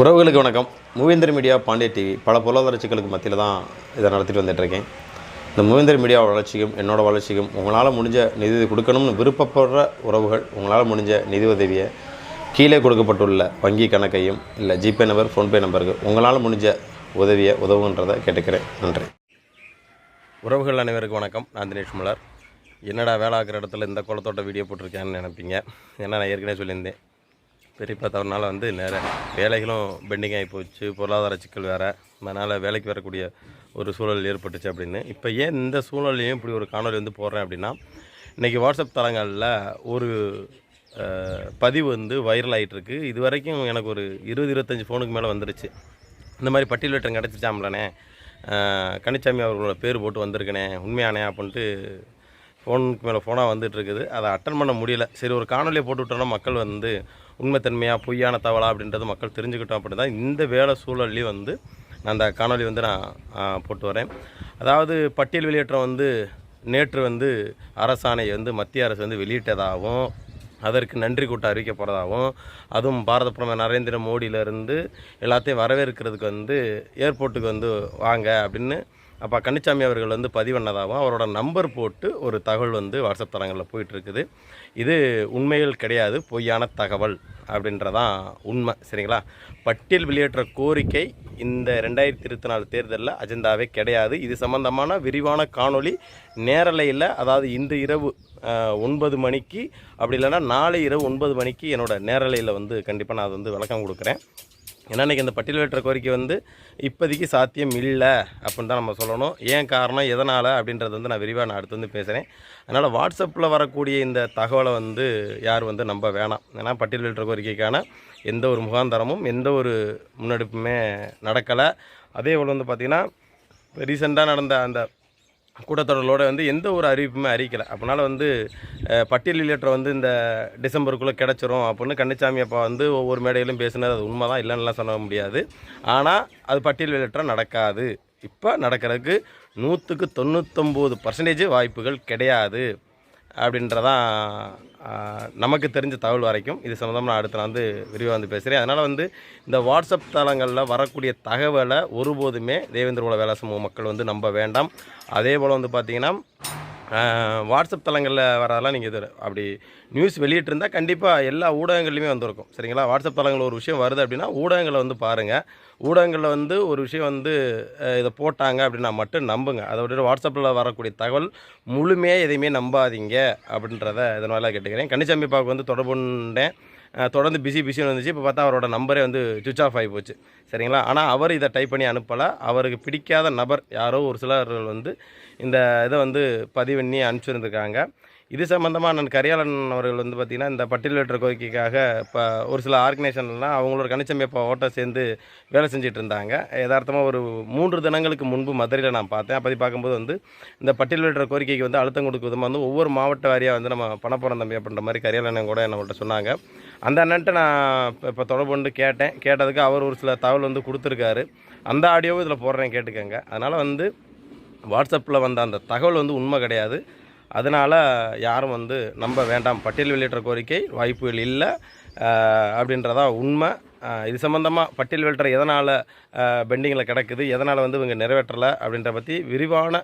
உறவுகளுக்கு வணக்கம். மூவேந்தர் media Pandya TV பல பொருளாதார சிக்கலுக்கு மத்தியில் தான் இதை நடத்திட்டு வந்துட்டுருக்கேன். இந்த மூவேந்தர் மீடியா வளர்ச்சிக்கும் என்னோடய வளர்ச்சிக்கும் உங்களால் முடிஞ்ச நிதி கொடுக்கணும்னு விருப்பப்படுற உறவுகள் உங்களால் முடிஞ்ச நிதி உதவியை கீழே கொடுக்கப்பட்டுள்ள வங்கி கணக்கையும் இல்லை ஜிபே நம்பர் ஃபோன்பே நம்பருக்கு உங்களால் முடிஞ்ச உதவியை உதவுன்றதை கேட்டுக்கிறேன். நன்றி. உறவுகள் அனைவருக்கும் வணக்கம். நான் தினேஷ் மலர். என்னடா வேலை ஆகிற இடத்துல இந்த குளத்தோட்ட வீடியோ போட்டிருக்கேன்னு நினைப்பீங்க. ஏன்னா நான் ஏற்கனவே சொல்லியிருந்தேன். பெரியப்பா தவறுனால வந்து நேர வேலைகளும் பெண்டிங் ஆகி போச்சு. பொருளாதார சிக்கல் வேறு. அதனால் வேலைக்கு வரக்கூடிய ஒரு சூழல் ஏற்பட்டுச்சு அப்படின்னு. இப்போ ஏன் இந்த சூழலையும் இப்படி ஒரு காணொலி வந்து போடுறேன் அப்படின்னா இன்றைக்கி வாட்ஸ்அப் தளங்களில் ஒரு பதிவு வந்து வைரல் ஆகிட்டுருக்கு இது வரைக்கும் எனக்கு ஒரு இருபது இருபத்தஞ்சி ஃபோனுக்கு மேலே வந்துருச்சு. இந்த மாதிரி பட்டியல் வெட்டம் கிடச்சிச்சாம்லண்ணே கனிச்சாமி அவர்களோட பேர் போட்டு வந்திருக்கனே உண்மையானே அப்படின்ட்டு ஃபோனுக்கு மேலே ஃபோனாக வந்துட்டு இருக்குது அதை அட்டன் பண்ண முடியல. சரி ஒரு காணொலியை போட்டு விட்டோன்னா மக்கள் வந்து உண்மைத்தன்மையாக பொய்யான தவளா அப்படின்றது மக்கள் தெரிஞ்சுக்கிட்டோம் அப்படி தான் இந்த வேலை சூழல்லையும் வந்து நான் அந்த காணொலி வந்து நான் போட்டு வரேன். அதாவது பட்டியல் வெளியேற்றம் வந்து நேற்று வந்து அரசாணை வந்து மத்திய அரசு வந்து வெளியிட்டதாகவும் அதற்கு நன்றி கூட்டம் அறிவிக்க போகிறதாகவும் அதுவும் பாரத பிரதமர் நரேந்திர மோடியிலேருந்து எல்லாத்தையும் வரவேற்கிறதுக்கு வந்து ஏர்போர்ட்டுக்கு வந்து வாங்க அப்படின்னு அப்போ கன்னிச்சாமி அவர்கள் வந்து பதிவண்ணதாகவும் அவரோட நம்பர் போட்டு ஒரு தகவல் வந்து வாட்ஸ்அப் தளங்களில் போயிட்டுருக்குது. இது உண்மைகள் கிடையாது பொய்யான தகவல் அப்படின்றதான் உண்மை சரிங்களா? பட்டியல் வெளியேற்ற கோரிக்கை இந்த ரெண்டாயிரத்தி இருபத்தி நாலு தேர்தலில் அஜெண்டாவே கிடையாது. இது சம்பந்தமான விரிவான காணொளி. நேரலையில் அதாவது இன்று இரவு ஒன்பது மணிக்கு அப்படி இல்லைன்னா நாளை இரவு ஒன்பது மணிக்கு என்னோடய நேரலையில் வந்து கண்டிப்பாக நான் அது வந்து விளக்கம் கொடுக்குறேன். ஏன்னா இன்றைக்கி இந்த பட்டியல் வெட்டுற கோரிக்கை வந்து இப்போதைக்கு சாத்தியம் இல்லை அப்படின்னு தான் நம்ம சொல்லணும். ஏன் காரணம் எதனால் அப்படின்றது வந்து நான் விரிவாக நான் அடுத்து வந்து பேசுகிறேன் அதனால் வாட்ஸ்அப்பில் வரக்கூடிய இந்த தகவலை வந்து யார் வந்து நம்ப வேணாம். ஏன்னா பட்டியல் வெட்டுற கோரிக்கைக்கான எந்த ஒரு முகாந்தரமும் எந்த ஒரு முன்னெடுப்புமே நடக்கலை. அதே போல் வந்து பார்த்திங்கன்னா ரீசெண்டாக நடந்த அந்த கூட்டத்தொடர்களோடு வந்து எந்த ஒரு அறிவிப்புமே அறிவிக்கலை அப்படினால வந்து பட்டியல் லெட்டர் வந்து இந்த டிசம்பருக்குள்ளே கிடச்சிரும் அப்படின்னு கன்னிச்சாமி அப்பா வந்து ஒவ்வொரு மேடையிலும் பேசினது அது உண்மை தான் இல்லைன்னுலாம் சொல்ல முடியாது. ஆனால் அது பட்டியல் லெட்டராக நடக்காது. இப்போ நடக்கிறதுக்கு நூற்றுக்கு தொண்ணூத்தொம்பது பர்சன்டேஜ் வாய்ப்புகள் கிடையாது அப்படின்றதான் நமக்கு தெரிஞ்ச தகவல் வரைக்கும் இது சம்மந்தமாக நான் அடுத்து நான் வந்து விரிவாக வந்து பேசுகிறேன் அதனால் வந்து இந்த வாட்ஸ்அப் தளங்களில் வரக்கூடிய தகவலை ஒருபோதுமே தேவேந்திர குல வேலை சமூக மக்கள் வந்து நம்ப வேண்டாம். அதே போல் வந்து பார்த்திங்கன்னா வாட்ஸ்அப் தளங்களில் வரதெல்லாம் நீங்கள் இது அப்படி நியூஸ் வெளியிட்டிருந்தால் கண்டிப்பாக எல்லா ஊடகங்கள்லையுமே வந்திருக்கும். சரிங்களா? வாட்ஸ்அப் தளங்களில் ஒரு விஷயம் வருது அப்படின்னா ஊடகங்களை வந்து பாருங்கள் ஊடகங்களில் வந்து ஒரு விஷயம் வந்து இதை போட்டாங்க அப்படின்னா மட்டும் நம்புங்க. அதை விட வாட்ஸ்அப்பில் வரக்கூடிய தகவல் முழுமையாக எதையுமே நம்பாதீங்க அப்படின்றத இதனால கேட்டுக்கிறேன். கன்னிச்சாமி பாவுக்கு வந்து தொடர்புண்டேன் தொடர்ந்து பிஸி பிஸின்னு வந்துச்சு. இப்போ பார்த்தா அவரோட நம்பரே வந்து சுவிச் ஆஃப் ஆகி போச்சு. சரிங்களா? ஆனால் அவர் இதை டைப் பண்ணி அனுப்பலை. அவருக்கு பிடிக்காத நபர் யாரோ ஒரு சிலர்கள் வந்து இந்த இதை வந்து பதிவு பண்ணி அனுப்பிச்சிருந்துருக்காங்க. இது சம்மந்தமாக நான் கரியாளன் அவர்கள் வந்து பார்த்திங்கன்னா இந்த பட்டியல் கோரிக்கைக்காக இப்போ ஒரு சில ஆர்கனைசேஷன்லாம் அவங்களோட கணிச்சம் இப்போ ஓட்ட சேர்ந்து வேலை செஞ்சுட்டு இருந்தாங்க. யதார்த்தமாக ஒரு மூன்று தினங்களுக்கு முன்பு மதுரையில் நான் பார்த்தேன். அப்படி பார்க்கும்போது வந்து இந்த பட்டியல் கோரிக்கைக்கு வந்து அழுத்தம் கொடுக்க விதமாக வந்து ஒவ்வொரு மாவட்ட வாரியாக வந்து நம்ம பணப்புறம் தம்பி அப்படின்ற மாதிரி கரியாளன் கூட நம்மள்ட்ட சொன்னாங்க. அந்த அண்ணன்ட்ட நான் இப்போ இப்போ தொடர்பு கொண்டு கேட்டேன். கேட்டதுக்கு அவர் ஒரு சில தகவல் வந்து கொடுத்துருக்காரு. அந்த ஆடியோவும் இதில் போடுறேன் கேட்டுக்கோங்க. அதனால் வந்து வாட்ஸ்அப்பில் வந்த அந்த தகவல் வந்து உண்மை கிடையாது. அதனால் யாரும் வந்து நம்ப வேண்டாம். பட்டியல் வெளியிட்ட கோரிக்கை வாய்ப்புகள் இல்லை. அப்படின்றதா உண்மை. இது சம்மந்தமாக பட்டியல் வெளியிட்ட எதனால் பெண்டிங்கில் கிடக்குது எதனால் வந்து இவங்க நிறைவேற்றலை அப்படின்ற பற்றி விரிவான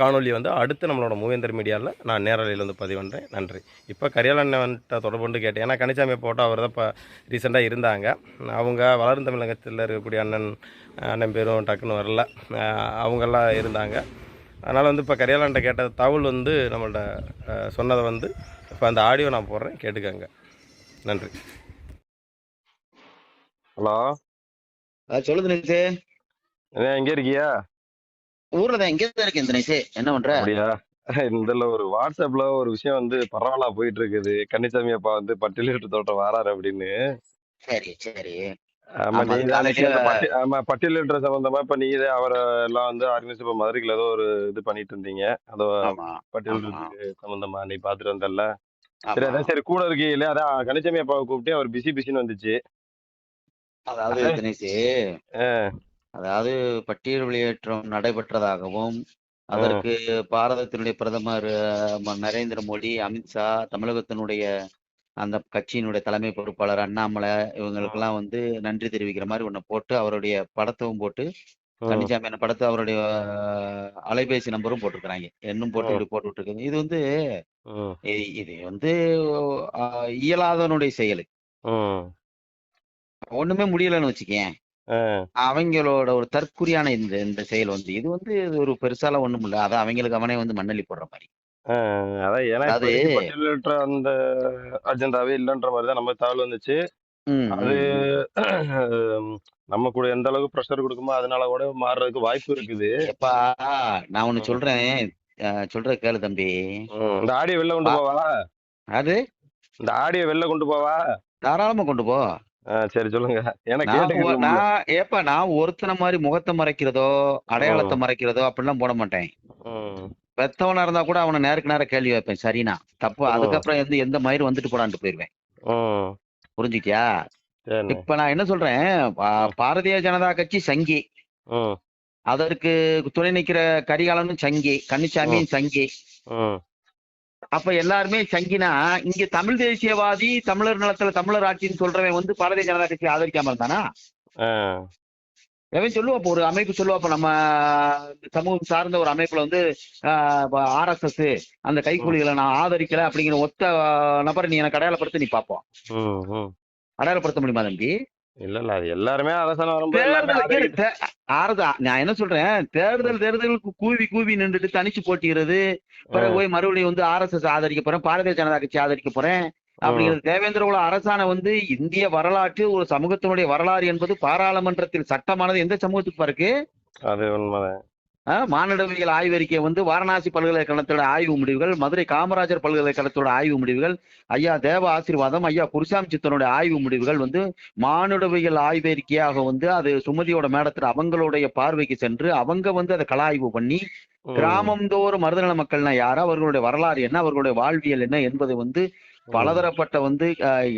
காணொலி வந்து அடுத்து நம்மளோட மூவேந்தர் மீடியாவில் நான் நேரலையில் வந்து பதிவுன்றேன் நன்றி. இப்போ கரியாளன்ட்ட தொடர்பு கொண்டு கேட்டேன். ஏன்னா கனிச்சாமி போட்டோ அவர் தான் இப்போ ரீசெண்டாக இருந்தாங்க. அவங்க வளரும் தமிழகத்தில் இருக்கக்கூடிய அண்ணன் அண்ணன் பேரும் டக்குன்னு வரல. அவங்கெல்லாம் இருந்தாங்க. அதனால் வந்து இப்போ கரியாளன்ட்ட கேட்ட தகவல் வந்து நம்மள்ட்ட சொன்னதை வந்து இப்போ அந்த ஆடியோ நான் போடுறேன் கேட்டுக்கோங்க. நன்றி. ஹலோ? அஹ் சொல்லு தினேஷே என்ன எங்கே இருக்கியா? ஊர்ல தான் எங்கே தான் இருக்கேன் தினேஷே என்ன பண்ற? அப்படியா? இதில் ஒரு வாட்ஸ்அப்பில் ஒரு விஷயம் வந்து பரவாயில்ல போயிட்டு இருக்குது. கன்னிசாமி அப்பா வந்து பட்டியலிட்டு தோட்டம் வராரு அப்படின்னு. சரி சரி. ஆமா நீ ஆமா பட்டியலிட்டுற சம்பந்தமா இப்ப நீ அவரை எல்லாம் வந்து ஆர்கனைஸ் இப்போ மதுரைக்குள்ள ஏதோ ஒரு இது பண்ணிட்டு இருந்தீங்க. அதோ ஆமா பட்டியலிட்டு சம்பந்தமா நீ பாத்துட்டு வந்தல்ல சரி. அதான் சரி கூட இருக்கீங்களே அதான் கனிச்சாமி அப்பாவை கூப்பிட்டு அவர் பிஸி பிஸின்னு வந்துச்சு. அதாவது தினேஷே அதாவது பட்டியல் வெளியேற்றம் நடைபெற்றதாகவும் அதற்கு பாரதத்தினுடைய பிரதமர் நரேந்திர மோடி அமித்ஷா தமிழகத்தினுடைய அந்த கட்சியினுடைய தலைமை பொறுப்பாளர் அண்ணாமலை இவங்களுக்கெல்லாம் வந்து நன்றி தெரிவிக்கிற மாதிரி ஒண்ணு போட்டு அவருடைய படத்தவும் போட்டு ம், கன்னிசாமி என்ன படத்தை அவருடைய அலைபேசி நம்பரும் போட்டிருக்கிறாங்க. என்னும் போட்டு. இப்படி போட்டு விட்டுருக்காங்க இது வந்து இது வந்து இயலாதவனுடைய செயல். ஒண்ணுமே முடியலன்னு வச்சுக்கேன் அவங்களோட ஒரு தற்குறியான இந்த இந்த செயல் வந்து இது வந்து ஒரு பெருசால ஒண்ணும் இல்ல அதான் அவங்களுக்கு அவனே வந்து மண்ணள்ளி போடுற மாதிரி. அதான் ஏன்னா அது பட்டியலிட்ட அந்த அஜெண்டாவே இல்லைன்ற மாதிரி தான் நம்ம தாள் வந்துச்சு. அது. நம்ம கூட எந்த அளவுக்கு ப்ரெஷர் கொடுக்குமோ அதனால கூட மாறுறதுக்கு வாய்ப்பு இருக்குது. எப்பா நான் ஒண்ணு சொல்றேன். சொல்ற கேளு தம்பி. இந்த ஆடியோ வெளில கொண்டு போவா? அது? இந்த ஆடியோ வெளில கொண்டு போவா? தாராளமா கொண்டு போ. சரி சொல்லுங்க. ஏன்னா நான் ஏப்பா நான் ஒருத்தனை மாதிரி முகத்தை மறைக்கிறதோ அடையாளத்தை மறைக்கிறதோ அப்படிலாம் போட மாட்டேன். பெத்தவனா இருந்தா கூட அவனை நேருக்கு நேரம் கேள்வி வைப்பேன் சரினா. தப்பு. அதுக்கப்புறம் எந்த எந்த மயிர் வந்துட்டு போடான்ட்டு போயிருவேன். புரிஞ்சுக்கியா? இப்ப நான் என்ன சொல்றேன்? பாரதிய ஜனதா கட்சி சங்கி. அதற்கு துணை நிக்கிற கரிகாலனும் சங்கி கன்னிசாமியும் சங்கி. அப்ப எல்லாருமே சங்கினா இங்க தமிழ் தேசியவாதி தமிழர் நிலத்துல தமிழர் ஆட்சின்னு சொல்றவன் வந்து பாரதிய ஜனதா கட்சி ஆதரிக்காம இருந்தானா? எவன் சொல்லுவா? அப்ப ஒரு அமைப்பு சொல்லுவா. அப்ப நம்ம சமூகம் சார்ந்த ஒரு அமைப்புல வந்து ஆர்எஸ்எஸ் அந்த கைக்கூலிகளை நான் ஆதரிக்கல அப்படிங்கிற ஒத்த நபரை நீ எனக்கு அடையாளப்படுத்த நீ பார்ப்போம். அடையாளப்படுத்த முடியுமா தம்பி? இல்ல இல்ல அது எல்லாருமே அரசாங்கம் வரும்போது ஆறுதா நான் என்ன சொல்றேன்? தேர்தல் தேர்தலுக்கு கூவி கூவி நின்றுட்டு தனிச்சு போட்டிக்கிறது பிறகு போய் மறுபடியும் வந்து ஆர்எஸ்எஸ் ஆதரிக்க போறேன். பாரதிய ஜனதா கட்சி ஆதரிக்க போறேன். அப்படிங்கிறது. தேவேந்திர குல அரசாணை வந்து இந்திய வரலாற்று ஒரு சமூகத்தினுடைய வரலாறு என்பது பாராளுமன்றத்தில் சட்டமானது எந்த சமூகத்துக்கு இருக்கு அது உண்மைதான். ஆஹ் மானிடவியல் ஆய்வறிக்கை வந்து வாரணாசி பல்கலைக்கழகத்தோட ஆய்வு முடிவுகள் மதுரை காமராஜர் பல்கலைக்கழகத்தோட ஆய்வு முடிவுகள் ஐயா தேவ ஆசீர்வாதம் ஐயா குருசாமி சித்தனுடைய ஆய்வு முடிவுகள் வந்து மானுடவியல் ஆய்வறிக்கையாக வந்து அது சுமதியோட மேடத்துல அவங்களுடைய பார்வைக்கு சென்று அவங்க வந்து அதை கலாய்வு பண்ணி கிராமந்தோறும் மருதநல மக்கள்னா யாரு? அவர்களுடைய வரலாறு என்ன? அவர்களுடைய வாழ்வியல் என்ன? என்பதை வந்து பலதரப்பட்ட வந்து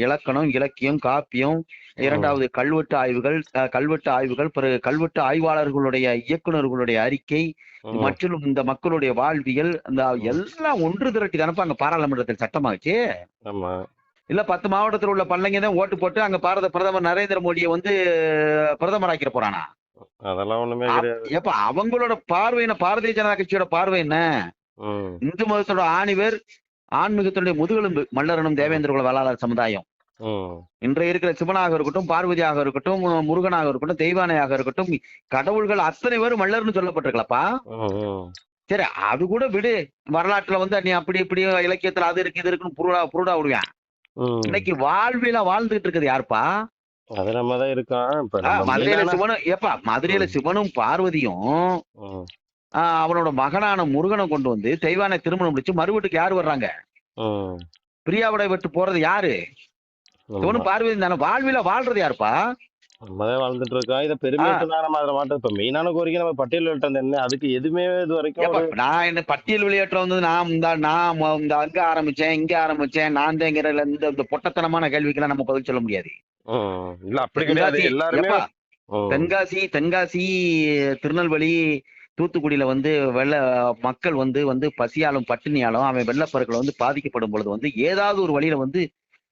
இலக்கணம் இலக்கியம் காப்பியம் இரண்டாவது கல்வெட்டு ஆய்வுகள் கல்வெட்டு ஆய்வுகள் பிறகு கல்வெட்டு ஆய்வாளர்களுடைய இயக்குனர்களுடைய அறிக்கை மற்றும் இந்த மக்களுடைய வாழ்வியல் இந்த. எல்லாம் ஒன்று திரட்டி தானப்பா அங்க பாராளுமன்றத்தில் சட்டமாச்சு? இல்ல பத்து மாவட்டத்தில் உள்ள பள்ளைங்க தான் ஓட்டு போட்டு அங்க பாரத பிரதமர் நரேந்திர மோடியை வந்து பிரதமர் ஆக்கிற போறானா? அதெல்லாம் ஒண்ணுமே ஏப்பா அவங்களோட பார்வை என்ன? பாரதிய ஜனதா கட்சியோட பார்வை என்ன? இந்து மதத்தோட ஆணிவர் ஆன்மீகத்தினுடைய முதுகெலும்பு மல்லரனும் தேவேந்திர குல வேளாளர் சமுதாயம். ம், இன்றைய இருக்கிற சிவனாக இருக்கட்டும் பார்வதியாக இருக்கட்டும் முருகனாக இருக்கட்டும் தெய்வானையாக இருக்கட்டும் கடவுள்கள் அத்தனை பேரும் மல்லர்னு சொல்லப்பட்டிருக்கலப்பா. சரி அது கூட விடு. வரலாற்றுல வந்து நீ அப்படி இப்படி இலக்கியத்துல அது இருக்கு இது இருக்குன்னு புருடா புருடா விடுவேன். இன்னைக்கு வாழ்வியல வாழ்ந்துகிட்டு இருக்குது யாருப்பா? மதுரையில சிவனும் ஏப்பா மதுரையில சிவனும் பார்வதியும் அவனோட மகனான முருகனை கொண்டு வந்து தெய்வானை திருமணம் முடிச்சு மறுவீட்டுக்கு யாரு வர்றாங்க. பிரியாவிடை விட்டு போறது யாரு? ஆமா. சிவனும் பார்வதி தானே. வாழ்வில வாழ்றது யாருப்பா? நம்ம தான் வாழ்ந்துட்டு இருக்கோம் இதை பெருமையா நம்ம மாட்டோம் இப்ப மெயினான கோரிக்கை நம்ம பட்டியல் விட்டு என்ன? அதுக்கு எதுவுமே இது வரைக்கும் நான் என்ன பட்டியல் வெளியேற்றம் வந்து நான் இந்த நான் இந்த அங்க ஆரம்பிச்சேன் இங்க ஆரம்பிச்சேன் நான் தேங்கிற இந்த இந்த பொட்டத்தனமான கேள்விக்கெல்லாம் நம்ம பதில் சொல்ல முடியாது. இல்ல அப்படி கிடையாது. எல்லாருமே தென்காசி தென்காசி திருநெல்வேலி தூத்துக்குடியில வந்து வெள்ள மக்கள் வந்து வந்து பசியாலும் பட்டினியாலும் அவன் வெள்ளப்பெருக்கில் வந்து பாதிக்கப்படும் பொழுது வந்து ஏதாவது ஒரு வழியில வந்து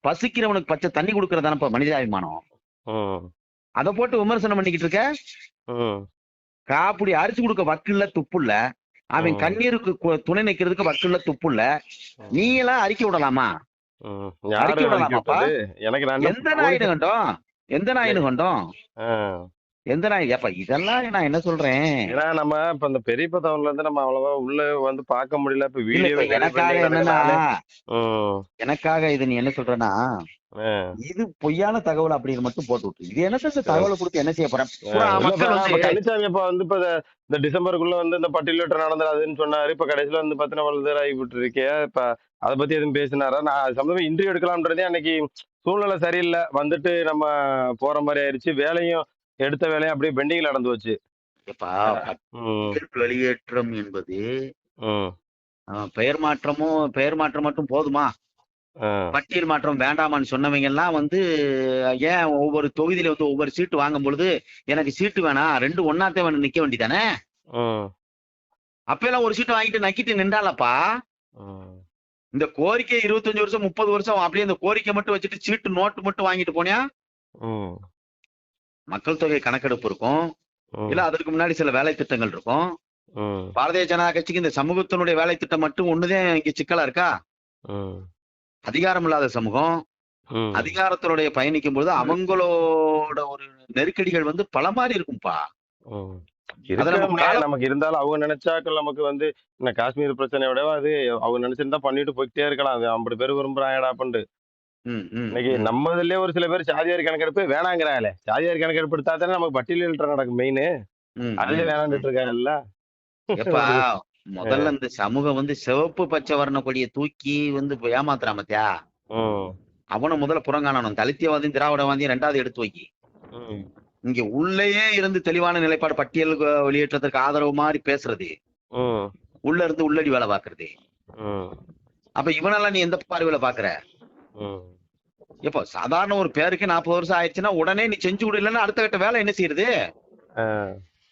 பசிக்கிறவனுக்கு பச்சை தண்ணி கொடுக்கறதானப்பா மனிதாபிமானம்? அதை போட்டு விமர்சனம் பண்ணிக்கிட்டு இருக்க? காப்புடி அரிசி கொடுக்க வக்கில்ல துப்புல்ல. அவன் கண்ணீருக்கு துணை நிக்கிறதுக்கு வக்கில்ல துப்புல்ல. நீ எல்லாம் அறிக்கை விடலாமா? அறிக்கை விடலாமாப்பா? எந்த நாயினு கண்டோம் எந்த நாயினு கண்டோம். எந்த நாய் ஏப்பா இதெல்லாம் நான் என்ன சொல்றேன்? ஏன்னா நம்ம இப்ப இந்த பெரிய பத்தவன்ல இருந்து நம்ம அவ்வளவா உள்ள வந்து பார்க்க முடியல. இப்ப நிறைய எனக்காக என்னன்னா எனக்காக இது நீ என்ன சொல்றேன்னா இது பொய்யான தகவல் அப்படின்னு மட்டும் போட்டு விட்டு. இது இந்த சரி. தகவலை கொடுத்து என்ன செய்ய போறேன்? மக்கள் இப்ப வந்து கனிச்சாமி இப்ப இந்த டிசம்பருக்குள்ள வந்து இந்த பட்டியலிட்ட நடந்துடாதுன்னு சொன்னாரு. இப்ப கடைசியில வந்து பாத்தீங்கன்னா வளர்ந்து ஆகிவிட்டு இருக்கே இப்ப அதை பத்தி எதுவும் பேசினாரா? நான் சம்பந்தமா இன்டர்வியூ எடுக்கலாம்ன்றதே அன்னைக்கு சூழ்நிலை சரியில்லை. வந்துட்டு நம்ம போற மாதிரி ஆயிடுச்சு வேலையும் எடுத்த வேலையும் அப்படியே பெண்டிங்ல நடந்து வச்சு பட்டியல் வெளியேற்றம் என்பது பெயர் மாற்றமும் பெயர் மாற்றம் மட்டும் போதுமா? பட்டியல் மாற்றம் வேண்டாமான்னு சொன்னவங்க எல்லாம் வந்து ஏன் ஒவ்வொரு தொகுதியில வந்து ஒவ்வொரு சீட்டு வாங்கும் பொழுது எனக்கு சீட்டு வேணாம் ரெண்டு ஒன்னாத்தே வேணும் நிக்க வேண்டியதானே? ம், அப்ப எல்லாம் ஒரு சீட்டு வாங்கிட்டு நக்கிட்டு நின்றாலப்பா. இந்த கோரிக்கை இருபத்தஞ்சு வருஷம் முப்பது வருஷம் அப்படியே இந்த கோரிக்கை மட்டும் வச்சுட்டு சீட்டு நோட்டு மட்டும் வாங்கிட்டு போனியா? மக்கள் தொகை கணக்கெடுப்பு இருக்கும். இல்ல அதற்கு முன்னாடி சில வேலை திட்டங்கள் இருக்கும். ம் பாரதிய ஜனதா கட்சிக்கு இந்த சமூகத்தினுடைய வேலை திட்டம் மட்டும் ஒண்ணுதான் இங்க சிக்கலா இருக்கா? ம் அதிகாரம் இல்லாத சமூகம். ம் அதிகாரத்தினுடைய பயணிக்கும் பொழுது அவங்களோட ஒரு நெருக்கடிகள் வந்து பல மாதிரி இருக்கும்பா. நமக்கு இருந்தாலும் அவங்க நினைச்சாக்கள் நமக்கு வந்து இந்த காஷ்மீர் பிரச்சனையோட அது அவங்க நினைச்சிருந்தா பண்ணிட்டு போயிட்டே இருக்கலாம். அது ஐம்பது பேர் விரும்புறாங்கடா பண்ணிட்டு இன்னைக்கு. நம்ம இதுலயே ஒரு சில பேர் சாதியார் கணக்கெடுப்பு வேணாங்கிறாங்களே. சாதியார் கணக்கெடுப்பு எடுத்தா தானே நமக்கு பட்டியலிட்டு நடக்கும் மெயின் அதுல ம். வேணாண்டுட்டு இருக்காங்கல்ல முதல்ல இந்த சமூகம் வந்து சிவப்பு பச்சை வர்ண கொடியை தூக்கி வந்து ஏமாத்துறான் மத்தியா ம். அவனை முதல்ல புறங்காணணும். தலித்தியவாதியும் திராவிடவாதியும் ரெண்டாவது எடுத்து வைக்கி. இங்க உள்ளேயே இருந்து தெளிவான நிலைப்பாடு பட்டியல் அஹ், வெளியேற்றத்திற்கு ஆதரவு மாதிரி பேசுறது. உள்ள இருந்து உள்ளடி வேலை பாக்குறது அப்ப இவனெல்லாம் நீ எந்த பார்வையில பாக்குற? ம் இப்போ சாதாரண ஒரு பேருக்கு நாற்பது வருஷம் ஆயிடுச்சுன்னா உடனே நீ செஞ்சு விடலன்னா அடுத்த கட்ட வேலை என்ன செய்யறது?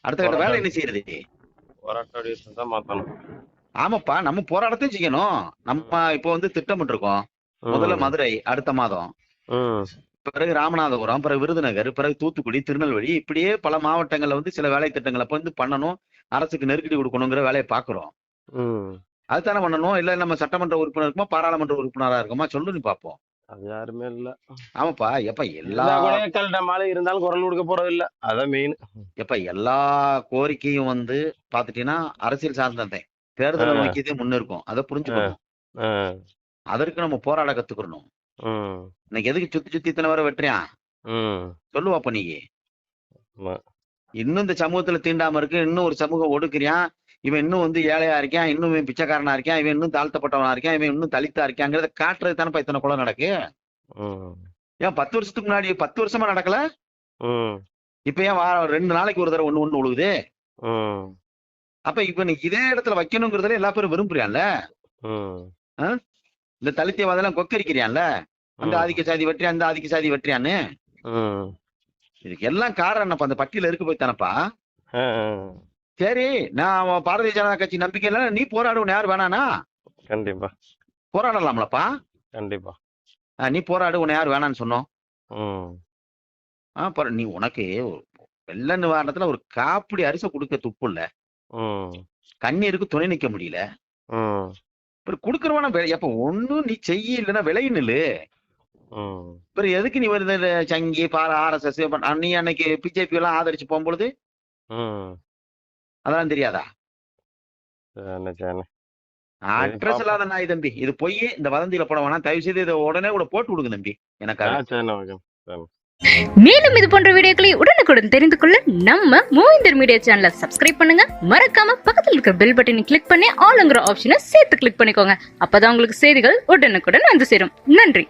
அடுத்த கட்ட வேலை என்ன செய்யறது? ஆமாப்பா நம்ம போராட்டத்தையும் செய்யணும். நம்ம இப்போ வந்து திட்டமிட்டிருக்கோம் முதல்ல மதுரை அடுத்த மாதம். பிறகு ராமநாதபுரம் பிறகு விருதுநகர் பிறகு தூத்துக்குடி திருநெல்வேலி இப்படியே பல மாவட்டங்கள்ல வந்து சில வேலை திட்டங்களை இப்ப வந்து பண்ணணும். அரசுக்கு நெருக்கடி கொடுக்கணுங்கிற வேலையை பாக்குறோம் அதுதானே பண்ணணும்? இல்ல நம்ம சட்டமன்ற உறுப்பினர் இருக்குமா பாராளுமன்ற உறுப்பினரா இருக்குமா? சொல்லு நீ பாப்போம் அது யாருமே இல்ல. ஆமாப்பா எப்ப எல்லா கொலையாக்கள் நம்மளால இருந்தாலும் குரல் கொடுக்க போறது இல்ல. அதான் மெயின் எப்ப எல்லா கோரிக்கையும் வந்து பாத்துட்டீங்கன்னா அரசியல் சார்ந்ததே தேர்தலை. நோக்கியதே முன்னிருக்கும். அதை புரிஞ்சுக்கணும். அதற்கு நம்ம போராட கத்துக்கணும். இன்னைக்கு எதுக்கு சுத்தி சுத்தி இத்தனை வரை வெட்டுறியான் சொல்லுவாப்ப நீ. இன்னும் இந்த சமூகத்துல தீண்டாம இருக்கு இன்னும் ஒரு சமூகம் ஒடுக்குறியான் இவன் இன்னும் வந்து ஏழையா இருக்கான் இன்னும் இவன் பிச்சைக்காரனா இருக்கான் இவன் இன்னும் தாழ்த்தப்பட்டவனா இருக்கான் இவன் இன்னும் தலித்தா இருக்காங்கிறத காட்டுறது தானப்பா இத்தனை குலம் நடக்கு ஏன் பத்து வருஷத்துக்கு முன்னாடி பத்து வருஷமா நடக்கல? இப்ப ஏன் ரெண்டு நாளைக்கு ஒரு தடவை ஒண்ணு ஒண்ணு விழுகுது ம் அப்ப இப்ப நீ இதே இடத்துல வைக்கணுங்கிறதுல எல்லா பேரும் விரும்புறியான்ல? இந்த தலித்தியவாதெல்லாம் கொக்கரிக்கிறியான்ல? அந்த ஆதிக்க சாதி வெற்றி அந்த ஆதிக்க சாதி வெற்றியான்னு? இதுக்கு எல்லாம் காரணம் அந்த பட்டியல இருக்கு போய் தானப்பா சரி நான் பாரதிய ஜனதா கட்சி நம்பிக்கை இல்ல நீ போராடுவன் யார் வேணானா? கண்டிப்பா. போராடலாம்லப்பா. கண்டிப்பா. நீ போராடு உன்னை யார் வேணான்னு சொன்னோம். ஆ போற நீ உனக்கு வெள்ள நிவாரணத்துல ஒரு காப்பிடி அரிசை கொடுக்க துப்பு இல்ல கண்ணீருக்கு துணை நிக்க முடியல. அப்புறம் கொடுக்குறவன எப்ப ஒண்ணும் நீ செய்ய இல்லைன்னா விளைய நில்லு. அப்புறம் எதுக்கு நீ வருது சங்கி பார ஆர்எஸ்எஸ் நீ அன்னைக்கு பிஜேபி எல்லாம் ஆதரிச்சு போகும்பொழுது? அதெல்லாம் தெரியாதா? அட்ரஸ் இல்லாத நாய் தம்பி. இது பொய் இந்த வதந்தியில போட வேணாம். தயவு செய்து இதை உடனே கூட போட்டு விடுங்க தம்பி. ஓகே மேலும் இது போன்ற வீடியோக்களை உடனுக்குடன் தெரிந்து கொள்ள நம்ம மூவிந்தர் மீடியா சேனலை சப்ஸ்கிரைப் பண்ணுங்க. மறக்காம பக்கத்தில் இருக்கிற பெல் பட்டனை கிளிக் பண்ணி ஆளுங்கிற ஆப்ஷனை சேர்த்து கிளிக் பண்ணிக்கோங்க. அப்பதான் உங்களுக்கு செய்திகள் உடனுக்குடன் வந்து சேரும். நன்றி.